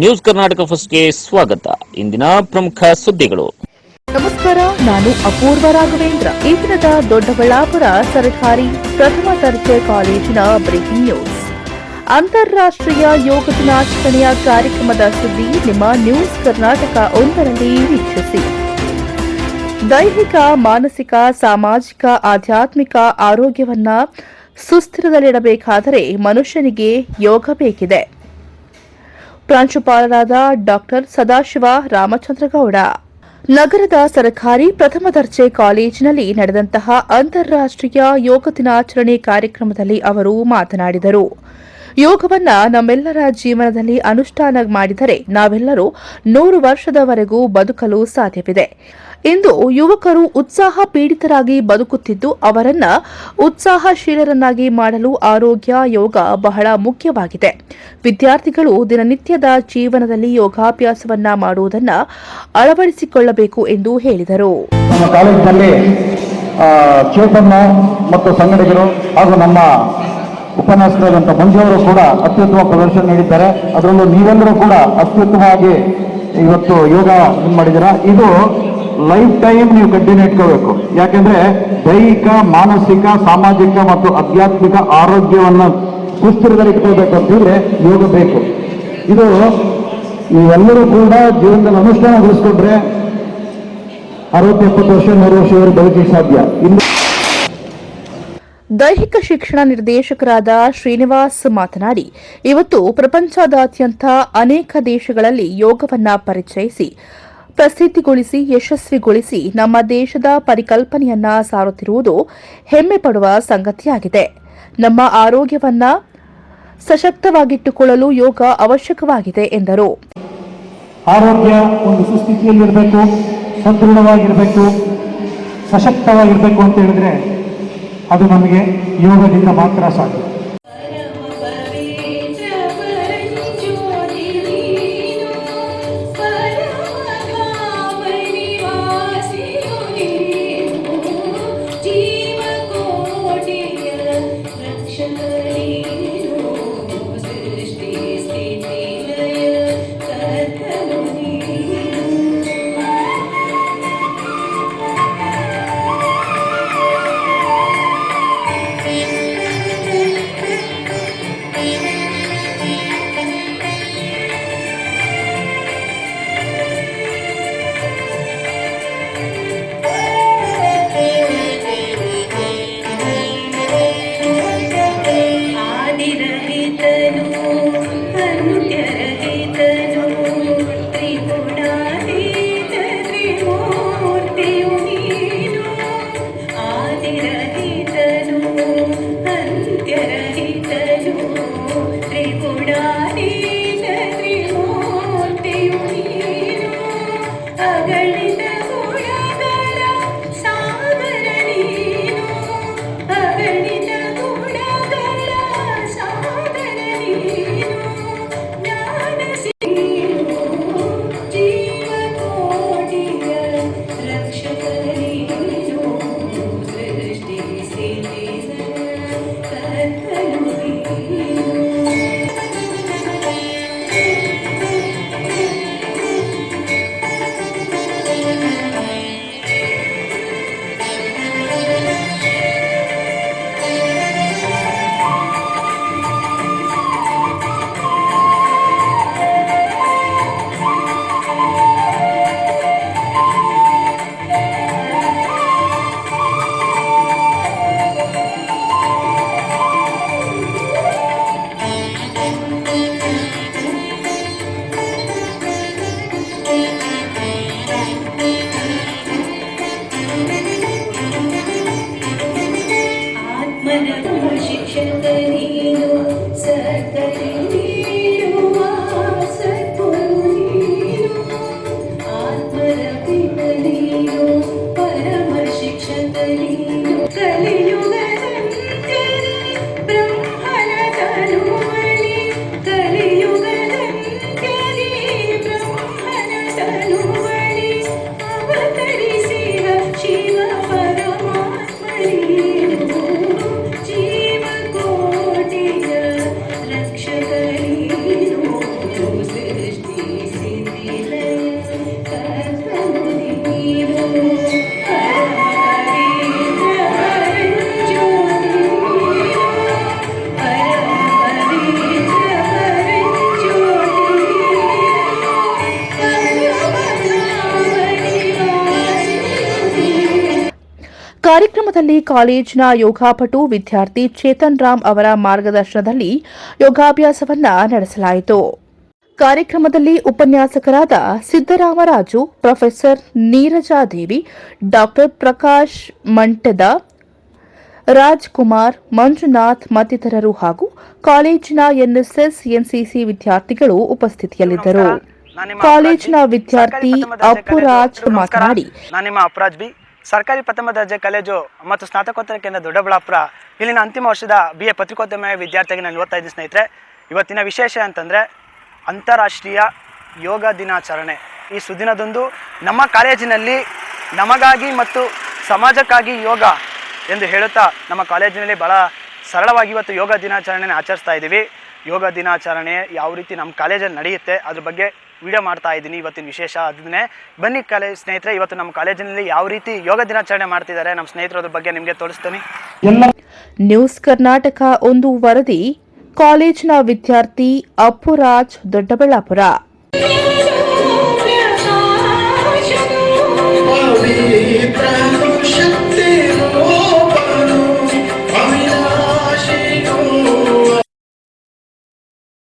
News Karnataka ಫಸ್ಟ್ಗೆ ಸ್ವಾಗತ. ಇಂದಿನ ಪ್ರಮುಖ ಸುದ್ದಿಗಳು. ನಮಸ್ಕಾರ, ನಾನು ಅಪೂರ್ವ ರಾಘವೇಂದ್ರ. ಈ ದಿನದ ದೊಡ್ಡಬಳ್ಳಾಪುರ ಸರ್ಕಾರಿ ಪ್ರಥಮ ದರ್ಜೆ ಕಾಲೇಜಿನ ಬ್ರೇಕಿಂಗ್ ನ್ಯೂಸ್ ಅಂತಾರಾಷ್ಟ್ರೀಯ ಯೋಗ ದಿನಾಚರಣೆಯ ಕಾರ್ಯಕ್ರಮದ ಸುದ್ದಿ ನಿಮ್ಮ ನ್ಯೂಸ್ ಕರ್ನಾಟಕ ಒಂದರಲ್ಲಿ ವೀಕ್ಷಿಸಿ. ದೈಹಿಕ, ಮಾನಸಿಕ, ಸಾಮಾಜಿಕ, ಆಧ್ಯಾತ್ಮಿಕ ಆರೋಗ್ಯವನ್ನ ಸುಸ್ಥಿರದಲ್ಲಿಡಬೇಕಾದರೆ ಮನುಷ್ಯನಿಗೆ ಯೋಗ ಬೇಕಿದೆ. ಪ್ರಾಂಶುಪಾಲರಾದ ಡಾಕ್ಟರ್ ಸದಾಶಿವ ರಾಮಚಂದ್ರಗೌಡ. ನಗರದ ಸರ್ಕಾರಿ ಪ್ರಥಮ ದರ್ಜೆ ಕಾಲೇಜಿನಲ್ಲಿ ನಡೆದಂತಹ ಅಂತಾರಾಷ್ಟ್ರೀಯ ಯೋಗ ದಿನಾಚರಣೆ ಕಾರ್ಯಕ್ರಮದಲ್ಲಿ ಅವರು ಮಾತನಾಡಿದರು. ಯೋಗವನ್ನ ನಮ್ಮೆಲ್ಲರ ಜೀವನದಲ್ಲಿ ಅನುಷ್ಠಾನ ಮಾಡಿದರೆ ನಾವೆಲ್ಲರೂ ನೂರು ವರ್ಷದವರೆಗೂ ಬದುಕಲು ಸಾಧ್ಯವಿದೆ. ಇಂದು ಯುವಕರು ಉತ್ಸಾಹ ಪೀಡಿತರಾಗಿ ಬದುಕುತ್ತಿದ್ದು ಅವರನ್ನ ಉತ್ಸಾಹಶೀಲರನ್ನಾಗಿ ಮಾಡಲು ಆರೋಗ್ಯ ಯೋಗ ಬಹಳ ಮುಖ್ಯವಾಗಿದೆ. ವಿದ್ಯಾರ್ಥಿಗಳು ದಿನನಿತ್ಯದ ಜೀವನದಲ್ಲಿ ಯೋಗಾಭ್ಯಾಸವನ್ನ ಮಾಡುವುದನ್ನ ಅಳವಡಿಸಿಕೊಳ್ಳಬೇಕು ಎಂದು ಹೇಳಿದರು. ನಮ್ಮ ಕಾಲೇಜಿನಲ್ಲಿ ಆ, ಚೇತನ್ನ ಮತ್ತು ಸಂಘಟಕರು ಹಾಗೂ ನಮ್ಮ ಉಪನ್ಯಾಸಕರಾದಂಥ ಮಂಜುವರು ಕೂಡ ಅತ್ಯುತ್ತಮ ಪ್ರದರ್ಶನ ನೀಡಿದ್ದಾರೆ. ಅದರಲ್ಲೂ ನೀವೆಲ್ಲರೂ ಕೂಡ ಅತ್ಯುತ್ತಮವಾಗಿ ಇವತ್ತು ಯೋಗ ಇದು ಮಾಡಿದ್ದೀರಾ? ಇದು ಲೈಫ್ ಟೈಮ್ ನೀವು ಕಂಟಿನ್ಯೂ ಇಟ್ಕೋಬೇಕು. ಯಾಕೆಂದ್ರೆ ದೈಹಿಕ, ಮಾನಸಿಕ, ಸಾಮಾಜಿಕ ಮತ್ತು ಆಧ್ಯಾತ್ಮಿಕ ಆರೋಗ್ಯವನ್ನು ಸುಸ್ಥಿರದಲ್ಲಿ ಇಟ್ಕೋಬೇಕು ಅಂತಂದ್ರೆ ಯೋಗ ಬೇಕು. ಇದು ನೀವೆಲ್ಲರೂ ಕೂಡ ಜೀವನದಲ್ಲಿ ಅನುಷ್ಠಾನಗೊಳಿಸ್ಕೊಂಡ್ರೆ ಅರವತ್ತು ಎಪ್ಪತ್ತು ವರ್ಷ ನೂರು ವರ್ಷ ಇವರು ಬದುಕಿ ಸಾಧ್ಯ. ಇನ್ನು ದೈಹಿಕ ಶಿಕ್ಷಣ ನಿರ್ದೇಶಕರಾದ ಶ್ರೀನಿವಾಸ್ ಮಾತನಾಡಿ, ಇವತ್ತು ಪ್ರಪಂಚದಾದ್ಯಂತ ಅನೇಕ ದೇಶಗಳಲ್ಲಿ ಯೋಗವನ್ನ ಪರಿಚಯಿಸಿ, ಪ್ರಸಿದ್ಧಿಗೊಳಿಸಿ, ಯಶಸ್ವಿಗೊಳಿಸಿ ನಮ್ಮ ದೇಶದ ಪರಿಕಲ್ಪನೆಯನ್ನ ಸಾರುತ್ತಿರುವುದು ಹೆಮ್ಮೆ ಪಡುವ ಸಂಗತಿಯಾಗಿದೆ. ನಮ್ಮ ಆರೋಗ್ಯವನ್ನ ಸಶಕ್ತವಾಗಿಟ್ಟುಕೊಳ್ಳಲು ಯೋಗ ಅವಶ್ಯಕವಾಗಿದೆ ಎಂದರು. ಆರೋಗ್ಯ ಒಂದು ಸುಸ್ಥಿತಿಯಲ್ಲಿರಬೇಕು, ಸದೃಢವಾಗಿರಬೇಕು, ಸಶಕ್ತವಾಗಿರಬೇಕು ಅಂತ ಹೇಳಿದ್ರೆ ಅದು ನಮಗೆ ಯೋಗದಿಂದ ಮಾತ್ರ ಸಾಧ್ಯ. കളിൽ Thank you. ಕಾರ್ಯಕ್ರಮದಲ್ಲಿ ಕಾಲೇಜಿನ ಯೋಗಾಪಟು ವಿದ್ಯಾರ್ಥಿ ಚೇತನ್ ರಾಮ್ ಅವರ ಮಾರ್ಗದರ್ಶನದಲ್ಲಿ ಯೋಗಾಭ್ಯಾಸವನ್ನ ನಡೆಸಲಾಯಿತು. ಕಾರ್ಯಕ್ರಮದಲ್ಲಿ ಉಪನ್ಯಾಸಕರಾದ ಸಿದ್ದರಾಮರಾಜು ಪ್ರೊಫೆಸರ್ ನೀರಜಾದೇವಿ ಡಾಕ್ಟರ್ ಪ್ರಕಾಶ್ ಮಂಟದ ರಾಜ್ಕುಮಾರ್ ಮಂಜುನಾಥ್ ಮತ್ತಿತರರು ಹಾಗೂ ಕಾಲೇಜಿನ ಎನ್ಎಸ್ಎಸ್ ಎನ್ಸಿಸಿ ವಿದ್ಯಾರ್ಥಿಗಳು ಉಪಸ್ಥಿತಿಯಲ್ಲಿದ್ದರು. ಕಾಲೇಜಿನ ವಿದ್ಯಾರ್ಥಿ ಅಪ್ಪುರಾಜ್. ಮಾತನಾಡಿ. ನಾನು ನಿಮ್ಮ ಅಪರಾಜ್ ಬಿ ಸರ್ಕಾರಿ ಪ್ರಥಮ ದರ್ಜೆ ಕಾಲೇಜು ಮತ್ತು ಸ್ನಾತಕೋತ್ತರ ಕೇಂದ್ರ ದೊಡ್ಡಬಳ್ಳಾಪುರ ಇಲ್ಲಿನ ಅಂತಿಮ ವರ್ಷದ ಬಿ ಎ ಪತ್ರಿಕೋದ್ಯಮ ವಿದ್ಯಾರ್ಥಿಗೆ ನಾನು ಇದ್ದೀನಿ ಸ್ನೇಹಿತರೆ. ಇವತ್ತಿನ ವಿಶೇಷ ಅಂತಂದರೆ ಅಂತಾರಾಷ್ಟ್ರೀಯ ಯೋಗ ದಿನಾಚರಣೆ. ಈ ಸುದಿನದಂದು ನಮ್ಮ ಕಾಲೇಜಿನಲ್ಲಿ ನಮಗಾಗಿ ಮತ್ತು ಸಮಾಜಕ್ಕಾಗಿ ಯೋಗ ಎಂದು ಹೇಳುತ್ತಾ ನಮ್ಮ ಕಾಲೇಜಿನಲ್ಲಿ ಭಾಳ ಸರಳವಾಗಿ ಇವತ್ತು ಯೋಗ ದಿನಾಚರಣೆಯನ್ನು ಆಚರಿಸ್ತಾ ಇದ್ದೀವಿ ಯೋಗ ದಿನಾಚರಣೆ ಯಾವ ರೀತಿ ನಮ್ಮ ಕಾಲೇಜಲ್ಲಿ ನಡೆಯುತ್ತೆ, ಅದ್ರ ಬಗ್ಗೆ ವಿಡಿಯೋ ಮಾಡ್ತಾ ಇದ್ದೀನಿ ಇವತ್ತಿನ ವಿಶೇಷ. ಅದನ್ನೇ ಬನ್ನಿ ಕಾಲೇಜ್ ಸ್ನೇಹಿತರೆ ಇವತ್ತು ನಮ್ಮ ಕಾಲೇಜಿನಲ್ಲಿ ಯಾವ ರೀತಿ ಯೋಗ ದಿನಾಚರಣೆ ಮಾಡ್ತಿದ್ದಾರೆ ನಮ್ಮ ಸ್ನೇಹಿತರು ಅದ್ರ ಬಗ್ಗೆ ನಿಮಗೆ ತೋರಿಸ್ತೀನಿ. ನ್ಯೂಸ್ ಕರ್ನಾಟಕ ಒಂದು ವರದಿ ಕಾಲೇಜಿನ ವಿದ್ಯಾರ್ಥಿ ಅಪ್ಪುರಾಜ್ ದೊಡ್ಡಬಳ್ಳಾಪುರ.